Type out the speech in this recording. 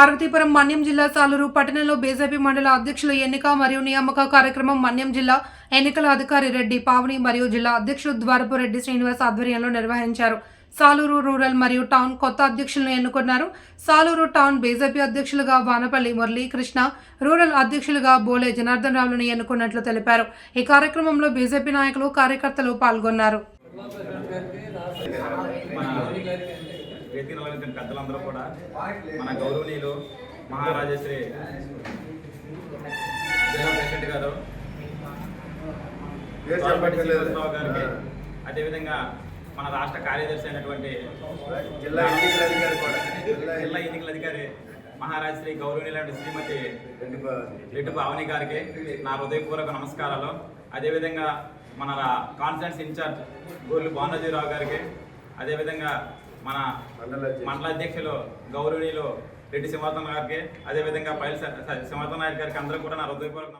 పార్వతీపురం మన్యం జిల్లా సాలూరు పట్టణంలో బీజేపీ మండల అధ్యక్షుల ఎన్నిక మరియు నియామక కార్యక్రమం మన్యం జిల్లా ఎన్నికల అధికారి రెడ్డి పావని మరియు జిల్లా అధ్యక్షుడు ద్వారపు రెడ్డి శ్రీనివాస్ ఆధ్వర్యంలో నిర్వహించారు. సాలూరు రూరల్ మరియు టౌన్ కొత్త అధ్యక్షులను ఎన్నుకున్నారు. సాలూరు టౌన్ బీజేపీ అధ్యక్షులుగా వానపల్లి మురళీకృష్ణ రూరల్ అధ్యక్షులుగా బోలే జనార్దన్ రావులను ఎన్నుకున్నట్లు తెలిపారు. ఈ కార్యక్రమంలో బీజేపీ నాయకులు కార్యకర్తలు పాల్గొన్నారు. వేదికలో ఉన్నటువంటి పెద్దలందరూ కూడా మన గౌరవనీయులు మహారాజశ్రీ జిల్లా ప్రెసిడెంట్ గారు శ్రీనివాసరావు గారికి అదేవిధంగా మన రాష్ట్ర కార్యదర్శి అయినటువంటి జిల్లా ఎన్నికల అధికారి కూడా. జిల్లా ఎన్నికల అధికారి మహారాజశ్రీ గౌరవనీయులైన శ్రీమతి రెడ్డి భావని గారికి నా హృదయపూర్వక నమస్కారాలు. అదేవిధంగా మన కాన్ఫరెన్స్ ఇన్ఛార్జ్ గోర్లు బాలాజీరావు గారికి అదేవిధంగా మన మండల అధ్యక్షులు గౌరవనీయులు రెడ్డి సింహార్థన్ గారికి అదేవిధంగా పైల సింహార్థన్ నాయక్ గారికి అందరూ కూడా నా హృదయపూర్వక.